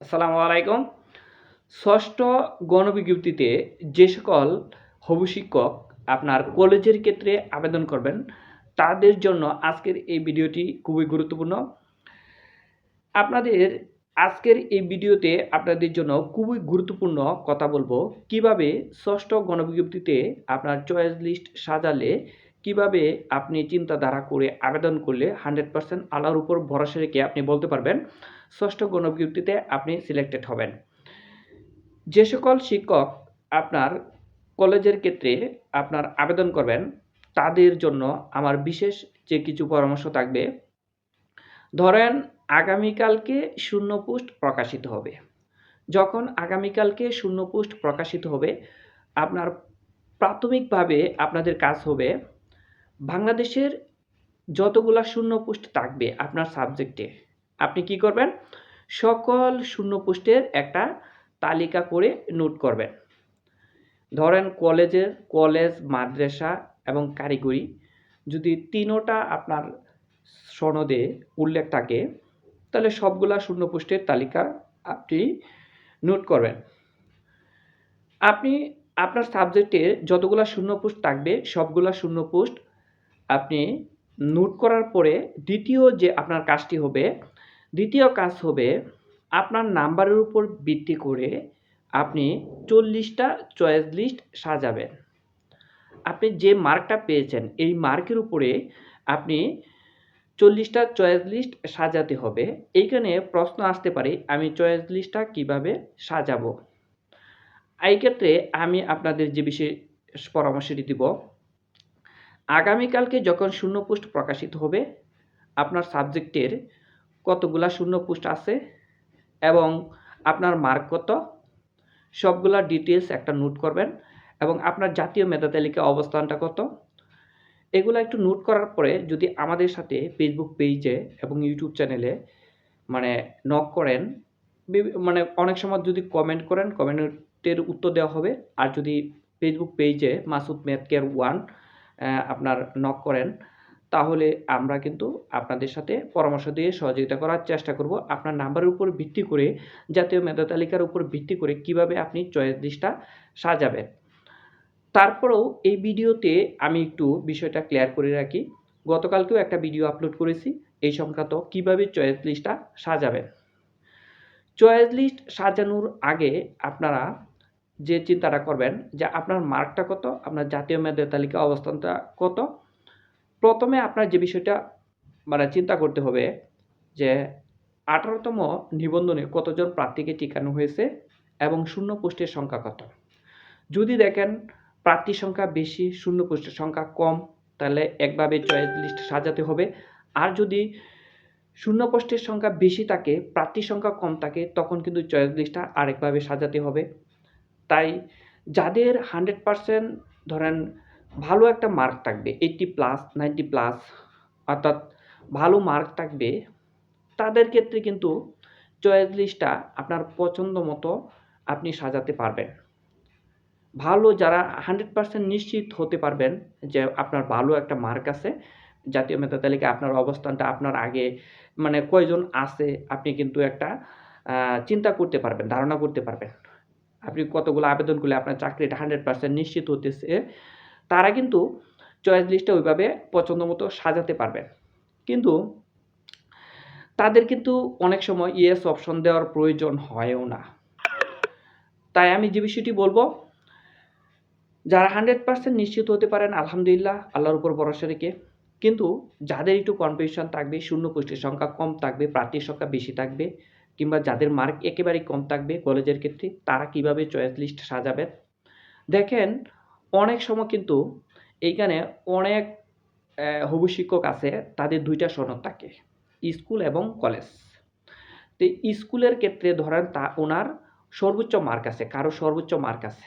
আসসালামু আলাইকুম। ষষ্ঠ গণবিজ্ঞপ্তিতে যে সকল হবু শিক্ষক আপনার কলেজের ক্ষেত্রে আবেদন করবেন, তাদের জন্য আজকের এই ভিডিওটি খুবই গুরুত্বপূর্ণ। আপনাদের আজকের এই ভিডিওতে আপনাদের জন্য খুবই গুরুত্বপূর্ণ কথা বলব, কীভাবে ষষ্ঠ গণবিজ্ঞপ্তিতে আপনার চয়েস লিস্ট সাজালে, কীভাবে আপনি চিন্তাধারা করে আবেদন করলে হান্ড্রেড পার্সেন্ট আলার উপর ভরসা রেখে আপনি বলতে পারবেন। ষষ্ঠ গণবিজ্ঞপ্তিতে আপনি সিলেক্টেড হবেন। যে সকল শিক্ষক আপনার কলেজের ক্ষেত্রে আপনার আবেদন করবেন, তাদের জন্য আমার বিশেষ যে কিছু পরামর্শ থাকবে, ধরেন আগামীকালকে শূন্য পোস্ট প্রকাশিত হবে। যখন আগামীকালকে শূন্য পোস্ট প্রকাশিত হবে, আপনার প্রাথমিকভাবে আপনাদের কাজ হবে বাংলাদেশের যতগুলা শূন্য পোস্ট থাকবে আপনার সাবজেক্টে। আপনি কি করবেন? সকল শূন্য পোস্টের একটা তালিকা করে নোট করবেন। ধরেন কলেজের কলেজ, মাদ্রাসা এবং কারিগরি যদি তিনোটা আপনার সনদে উল্লেখ থাকে, তাহলে সবগুলা শূন্য পোস্টের তালিকা আপনি নোট করবেন। আপনি আপনার সাবজেক্টে যতগুলা শূন্য পোস্ট থাকবে, সবগুলা শূন্য পোস্ট আপনি নোট করার পরে দ্বিতীয় যে আপনার কাজটি হবে দ্বিতীয় কাজ হবে আপনার নাম্বারের উপর ভিত্তি করে আপনি চল্লিশটা চয়েস লিস্ট সাজাবেন। আপনি যে মার্কটা পেয়েছেন, এই মার্কের উপরে আপনি চল্লিশটা চয়েস লিস্ট সাজাতে হবে। এইখানে প্রশ্ন আসতে পারে, আমি চয়েস লিস্টটা কীভাবে সাজাবো? এই ক্ষেত্রে আমি আপনাদের যে বিষয়ে পরামর্শটি দিব, আগামীকালকে যখন শূন্য পোস্ট প্রকাশিত হবে, আপনার সাবজেক্টের কতগুলা শূন্য পোস্ট আছে এবং আপনার মার্ক কত, সবগুলা ডিটেলস একটা নোট করবেন এবং আপনার জাতীয় মেধা তালিকা অবস্থানটা কত। এগুলো একটু নোট করার পরে যদি আমাদের সাথে ফেসবুক পেজে এবং ইউটিউব চ্যানেলে মানে নক করেন মানে অনেক সময় যদি কমেন্ট করেন কমেন্টের উত্তর দেওয়া হবে। আর যদি ফেসবুক পেজে মাসুদ ম্যাথ কেয়ার ওয়ান আপনার নক করেন তাহলে আমরা কিন্তু আপনাদের সাথে পরামর্শ দিয়ে সহযোগিতা করার চেষ্টা করব। আপনার নাম্বারের উপর ভিত্তি করে, জাতীয় মেধা তালিকার উপর ভিত্তি করে কীভাবে আপনি চয়েস লিস্টটা সাজাবেন। তারপরেও এই ভিডিওতে আমি একটু বিষয়টা ক্লিয়ার করে রাখি। গতকালকেও একটা ভিডিও আপলোড করেছি, এই সংক্রান্ত কীভাবে চয়েস লিস্টটা সাজাবেন। চয়েস লিস্ট সাজানোর আগে আপনারা যে চিন্তাটা করবেন যে আপনার মার্কটা কত, আপনার জাতীয় মেধা তালিকা অবস্থানটা কত প্রথমে আপনার যে বিষয়টা মানে চিন্তা করতে হবে যে আঠারোতম নিবন্ধনে কতজন প্রার্থীকে টিকানো হয়েছে এবং শূন্য পোস্টের সংখ্যা কত? যদি দেখেন প্রার্থীর সংখ্যা বেশি, শূন্য পোস্টের সংখ্যা কম, তাহলে একভাবে চয়েস লিস্ট সাজাতে হবে। আর যদি শূন্য পোস্টের সংখ্যা বেশি থাকে প্রার্থীর সংখ্যা কম থাকে, তখন কিন্তু চয়েস লিস্টটা আরেকভাবে সাজাতে হবে। তাই যাদের হান্ড্রেড পারসেন্ট ধরেন ভালো একটা মার্ক থাকবে এইটটি প্লাস নাইনটি প্লাস অর্থাৎ ভালো মার্ক থাকবে, তাদের ক্ষেত্রে কিন্তু চয়েস লিস্টটা আপনার পছন্দ মতো আপনি সাজাতে পারবেন। ভালো যারা হান্ড্রেড পারসেন্ট নিশ্চিত হতে পারবেন যে আপনার ভালো একটা মার্ক আছে, জাতীয় মেধা তালিকায় আপনার অবস্থানটা আপনার আগে মানে কয়জন আছে আপনি কিন্তু একটা চিন্তা করতে পারবেন, ধারণা করতে পারবেন। আপনি কতগুলো আবেদন করলে আপনার চাকরিটা হান্ড্রেড পার্সেন্ট নিশ্চিত হতেছে তারা কিন্তু চয়েস লিস্টটা ওইভাবে পছন্দ মতো সাজাতে পারবেন কিন্তু তাদের কিন্তু অনেক সময় ইয়েস অপশন দেওয়ার প্রয়োজন হয়ও না। তাই আমি যে বিষয়টি বলব, যারা হান্ড্রেড পার্সেন্ট নিশ্চিত হতে পারেন, আলহামদুলিল্লাহ, আল্লাহর উপর ভরসা রেখে। কিন্তু যাদের একটু কনফিউশন থাকবে, শূন্য পোস্টের সংখ্যা কম থাকবে, প্রার্থীর সংখ্যা বেশি থাকবে, কিংবা যাদের মার্ক একেবারেই কম থাকবে কলেজের ক্ষেত্রে, তারা কীভাবে চয়েস লিস্ট সাজাবেন দেখেন অনেক সময় কিন্তু এইখানে অনেক হবু শিক্ষক আছে, তাদের দুইটা সনদ থাকে, স্কুল এবং কলেজ। তো স্কুলের ক্ষেত্রে ধরেন তা, ওনার সর্বোচ্চ মার্ক আছে, কারও সর্বোচ্চ মার্ক আছে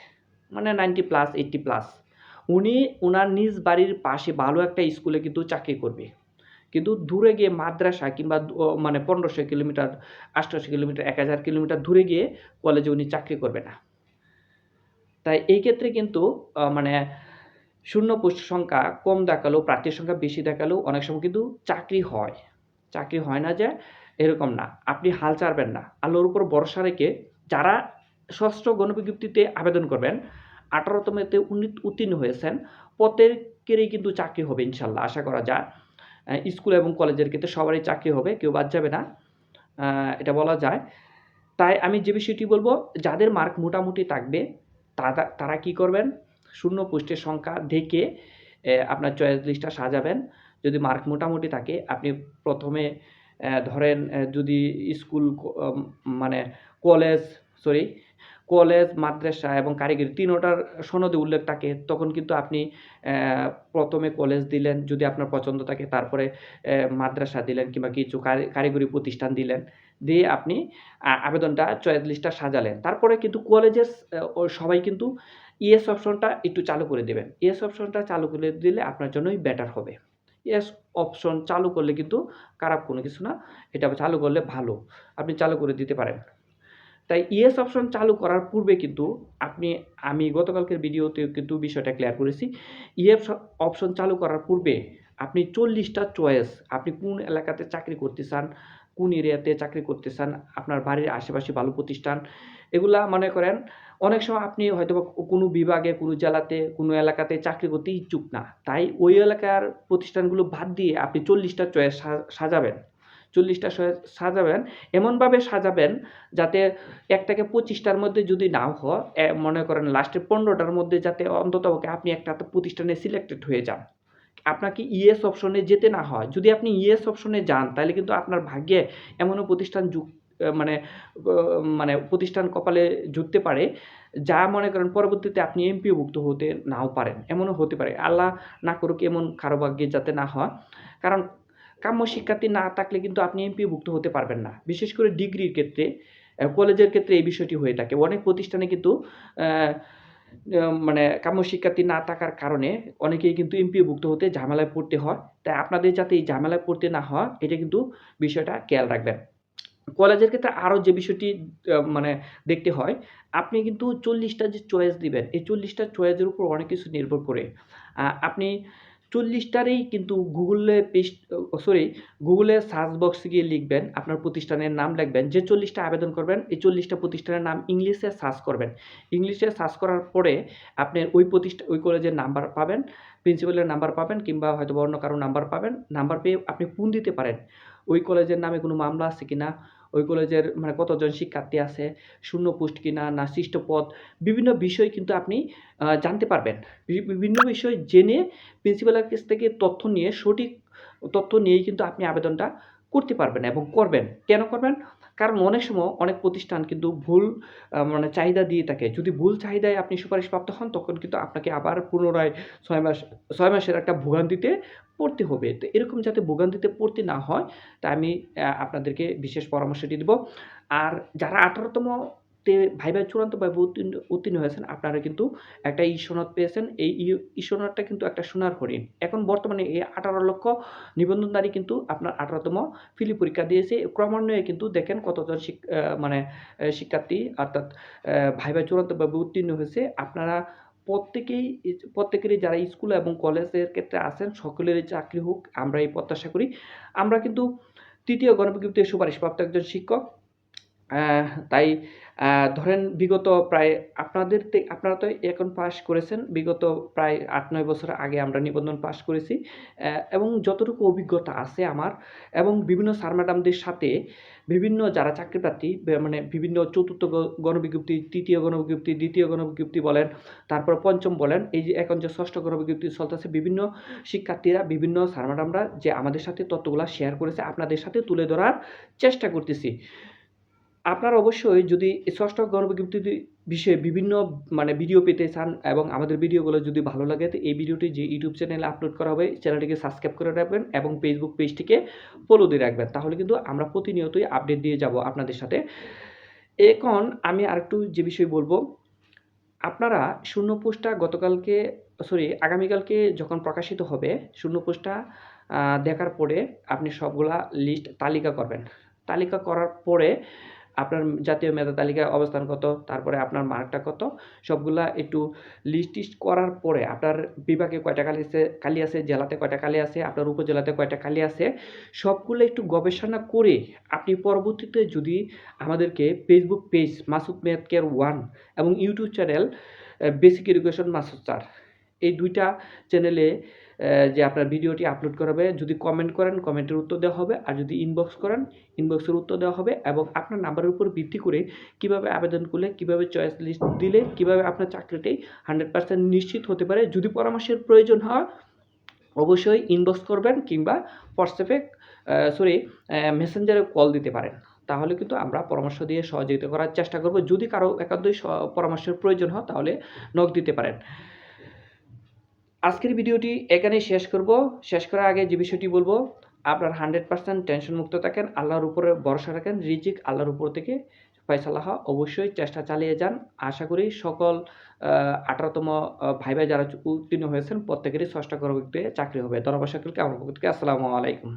মানে নাইনটি প্লাস, এইটটি প্লাস। উনি ওনার নিজ বাড়ির পাশে ভালো একটা স্কুলে কিন্তু চাকরি করবে। কিন্তু দূরে গিয়ে মাদ্রাসা কিংবা মানে পনেরোশো কিলোমিটার আঠারোশো কিলোমিটার, এক হাজার কিলোমিটার দূরে গিয়ে কলেজে উনি চাকরি করবে না। তাই এই ক্ষেত্রে কিন্তু মানে শূন্য পোস্ট সংখ্যা কম দেখালেও, প্রার্থীর সংখ্যা বেশি দেখালেও অনেক সময় কিন্তু চাকরি হয়। চাকরি হয় না যে এরকম না। আপনি হাল ছাড়বেন না। আলোর উপর ভরসা রেখে যারা ষষ্ঠ গণবিজ্ঞপ্তিতে আবেদন করবেন আঠারোতমেতে উত্তীর্ণ হয়েছেন, প্রত্যেকেরই কিন্তু চাকরি হবে ইনশাল্লাহ, আশা করা যায়। স্কুল এবং কলেজের ক্ষেত্রে সবারই চাকরি হবে, কেউ বাদ যাবে না। এটা বলা যায়। তাই আমি যে বিষয়টি বলব, যাদের মার্ক মোটামুটি থাকবে তারা তারা কি করবেন? শূন্য পোস্টের সংখ্যা দেখে আপনার চয়েস লিস্টটা সাজাবেন। যদি মার্ক মোটামুটি থাকে, আপনি প্রথমে ধরেন যদি স্কুল মানে কলেজ সরি কলেজ মাদ্রাসা এবং কারিগরি তিনোটার সনদে উল্লেখ থাকে, তখন কিন্তু আপনি প্রথমে কলেজ দিলেন, যদি আপনার পছন্দ থাকে, তারপরে মাদ্রাসা দিলেন কিংবা কিছু কারি- কারিগরি প্রতিষ্ঠান দিলেন। দিয়ে আপনি আবেদনটা চয়েস লিস্টটা সাজালেন। তারপরে কিন্তু কলেজের সবাই কিন্তু ইএস অপশনটা একটু চালু করে দেবেন। ইএস অপশনটা চালু করে দিলে আপনার জন্যই বেটার হবে। ইএস অপশন চালু করলে কিন্তু খারাপ কোনো কিছু না, এটা চালু করলে ভালো, আপনি চালু করে দিতে পারেন। তাই ইএস অপশন চালু করার পূর্বে কিন্তু আপনি, আমি গতকালকের ভিডিওতে কিন্তু বিষয়টা ক্লিয়ার করেছি। ইএস অপশন চালু করার পূর্বে আপনি চল্লিশটা চয়েস, আপনি কোন এলাকাতে চাকরি করতে চান কোন এরিয়াতে চাকরি করতে চান আপনার বাড়ির আশেপাশে ভালো প্রতিষ্ঠান, এগুলা মনে করেন, অনেক সময় আপনি হয়তো কোনো বিভাগে, কোনো জেলাতে, কোনো এলাকাতে চাকরি করতে ইচ্ছুক না। তাই ওই এলাকার প্রতিষ্ঠানগুলো বাদ দিয়ে আপনি চল্লিশটা চয়েস সাজাবেন। চল্লিশটা সাজাবেন, এমনভাবে সাজাবেন যাতে এক থেকে পঁচিশটার মধ্যে যদি নাও হয় মনে করেন লাস্টের পনেরোটার মধ্যে যাতে অন্তত আপনি একটা প্রতিষ্ঠানে সিলেক্টেড হয়ে যান। আপনাকে ইএস অপশনে যেতে না হয়, যদি আপনি ইএস অপশনে যান, তাহলে কিন্তু আপনার ভাগ্যে এমনও প্রতিষ্ঠান যুক মানে মানে প্রতিষ্ঠান কপালে জুটতে পারে, যা মনে করেন পরবর্তীতে আপনি এমপিওভুক্ত হতে নাও পারেন। এমনও হতে পারে। আল্লাহ না করুক এমন কারও ভাগ্যে যাতে না হয়। কারণ কাম্য শিক্ষার্থী না থাকলে কিন্তু আপনি এমপিওভুক্ত হতে পারবেন না। বিশেষ করে ডিগ্রির ক্ষেত্রে কলেজের ক্ষেত্রে এই বিষয়টি হয়ে থাকে। অনেক প্রতিষ্ঠানে কিন্তু মানে কাম্য শিক্ষার্থী না থাকার কারণে অনেকেই কিন্তু এমপিওভুক্ত হতে ঝামেলায় পড়তে হয়। তাই আপনাদের যাতে এই ঝামেলায় পড়তে না হয়, এটা কিন্তু বিষয়টা খেয়াল রাখবেন। কলেজের ক্ষেত্রে আরও যে বিষয়টি মানে দেখতে হয়, আপনি কিন্তু চল্লিশটা যে চয়েস দিবেন, এই চল্লিশটা চয়েসের উপর অনেক কিছু নির্ভর করে। আপনি চল্লিশটারই কিন্তু গুগলে পেস্ট সরি, গুগলে সার্চ বক্সে গিয়ে লিখবেন আপনার প্রতিষ্ঠানের নাম লিখবেন। যে চল্লিশটা আবেদন করবেন, এই চল্লিশটা প্রতিষ্ঠানের নাম ইংলিশে সার্চ করবেন। ইংলিশে সার্চ করার পরে আপনি ওই প্রতিষ্ঠা, ওই কলেজের নাম্বার পাবেন, প্রিন্সিপালের নাম্বার পাবেন কিংবা হয়তো অন্য কারও নাম্বার পাবেন। নাম্বার পেয়ে আপনি ফোন দিতে পারেন। ওই কলেজের নামে কোনো মামলা আছে কিনা? ওই কলেজের মানে কতজন শিক্ষার্থী আছে, শূন্য পোস্ট কিনা, না সৃষ্ট পদ, বিভিন্ন বিষয় কিন্তু আপনি জানতে পারবেন। বিভিন্ন বিষয় জেনে প্রিন্সিপালের কাছ থেকে তথ্য নিয়ে সঠিক তথ্য নিয়েই কিন্তু আপনি আবেদনটা করতে পারবেন এবং করবেন। কেন করবেন? কারণ অনেক সময় অনেক প্রতিষ্ঠান কিন্তু ভুল মানে চাহিদা দিয়ে থাকে। যদি ভুল চাহিদায় আপনি সুপারিশ প্রাপ্ত হন, তখন কিন্তু আপনাকে আবার পুনরায় ছয় মাস, ছয় মাসের একটা ভোগান্তিতে পড়তে হবে। তো এরকম যাতে ভোগান্তিতে পড়তে না হয়, তা আমি আপনাদেরকে বিশেষ পরামর্শটি দেব। আর যারা আঠারোতম তে ভাইবা চূড়ান্তভাবে উত্তীর্ণ উত্তীর্ণ হয়েছেন। আপনারা কিন্তু একটা ই পেয়েছেন। এই সনদটা কিন্তু একটা সোনার হরিণ। এখন বর্তমানে এই আঠারো লক্ষ নিবন্ধনদারী কিন্তু আপনার আঠারোতম ফিলি পরীক্ষা দিয়েছে। ক্রমান্বয়ে কিন্তু দেখেন কতজন মানে শিক্ষার্থী অর্থাৎ ভাইবা চূড়ান্তভাবে উত্তীর্ণ হয়েছে। আপনারা প্রত্যেকেই, প্রত্যেকেরই যারা স্কুল এবং কলেজের ক্ষেত্রে আছেন, সকলেরই চাকরি হোক, আমরা এই প্রত্যাশা করি। আমরা কিন্তু তৃতীয় গণবিজ্ঞপ্তির সুপারিশপ্রাপ্ত একজন শিক্ষক তাই ধরেন বিগত প্রায় আপনাদের আপনারা তো এখন পাস করেছেন, বিগত প্রায় আট, নয় বছর আগে আমরা নিবন্ধন পাস করেছি এবং যতটুকু অভিজ্ঞতা আছে আমার, এবং বিভিন্ন স্যার ম্যাডামদের সাথে বিভিন্ন যারা চাকরি প্রার্থী মানে বিভিন্ন চতুর্থ গণবিজ্ঞপ্তি, তৃতীয় গণবিজ্ঞপ্তি, দ্বিতীয় গণবিজ্ঞপ্তি বলেন, তারপর পঞ্চম বলেন, এই যে এখন যে ষষ্ঠ গণবিজ্ঞপ্তি চলতেছে, বিভিন্ন শিক্ষার্থীরা, বিভিন্ন স্যার ম্যাডামরা যে আমাদের সাথে তথ্যগুলো শেয়ার করেছে, আপনাদের সাথে তুলে ধরার চেষ্টা করতেছি। আপনারা অবশ্যই যদি ষষ্ঠ গণবিজ্ঞপ্তি বিষয়ে বিভিন্ন মানে ভিডিও পেতে চান এবং আমাদের ভিডিওগুলো যদি ভালো লাগে, তো এই ভিডিওটি যে ইউটিউব চ্যানেলে আপলোড করা হবে চ্যানেলটিকে সাবস্ক্রাইব করে রাখবেন এবং ফেসবুক পেজটিকে ফলো দিয়ে রাখবেন। তাহলে কিন্তু আমরা প্রতিনিয়তই আপডেট দিয়ে যাব আপনাদের সাথে। এখন আমি আরেকটু যে বিষয় বলব, আপনারা শূন্য পোস্টটা গতকালকে সরি আগামীকালকে যখন প্রকাশিত হবে, শূন্য পোস্টটা দেখার পরে আপনি সবগুলা লিস্ট তালিকা করবেন। তালিকা করার পরে আপনার জাতীয় মেধা তালিকায় অবস্থান কত, তারপরে আপনার মার্কটা কত, সবগুলা একটু লিস্ট টিস্ট করার পরে আপনার বিভাগে কয়টা খালি আছে খালি আছে, জেলাতে কয়টা খালি আছে, আপনার উপজেলাতে কয়টা খালি আছে, সবগুলো একটু গবেষণা করে আপনি পরবর্তীতে যদি আমাদেরকে ফেসবুক পেজ মাসুদ মেয়াদ কেয়ার ওয়ান এবং YouTube channel basic education Masud sir এই দুইটা চ্যানেলে যে আপনার ভিডিওটি আপলোড করা হবে, যদি কমেন্ট করেন কমেন্টের উত্তর দেওয়া হবে। আর যদি ইনবক্স করেন ইনবক্সের উত্তর দেওয়া হবে এবং আপনার নাম্বারের উপর ভিত্তি করে কীভাবে আবেদন করলে, কীভাবে চয়েস লিস্ট দিলে, কীভাবে আপনার চাকরিটি হান্ড্রেড পার্সেন্ট নিশ্চিত হতে পারে, যদি পরামর্শের প্রয়োজন হয়, অবশ্যই ইনবক্স করবেন কিংবা হোয়াটসঅ্যাপে সরি মেসেঞ্জারে কল দিতে পারেন। তাহলে কিন্তু আমরা পরামর্শ দিয়ে সহযোগিতা করার চেষ্টা করব। যদি কারও একান্তই পরামর্শের প্রয়োজন হয়, তাহলে নক দিতে পারেন। আজকের ভিডিওটি এখানেই শেষ করব। শেষ করার আগে যে বিষয়টি বলব, আপনার হান্ড্রেড পার্সেন্ট টেনশন মুক্ত থাকেন, আল্লাহর উপরে ভরসা রাখেন, রিজিক আল্লাহর উপর থেকে ফয়সালা হওয়া অবশ্যই চেষ্টা চালিয়ে যান। আশা করি সকল আঠারোতম ভাই ভাই যারা উত্তীর্ণ হয়েছেন, প্রত্যেকেরই ষষ্ঠ করবে চাকরি হবে। ধন্যবাদ সকলকে, আমার পক্ষ থেকে আসসালামু আলাইকুম।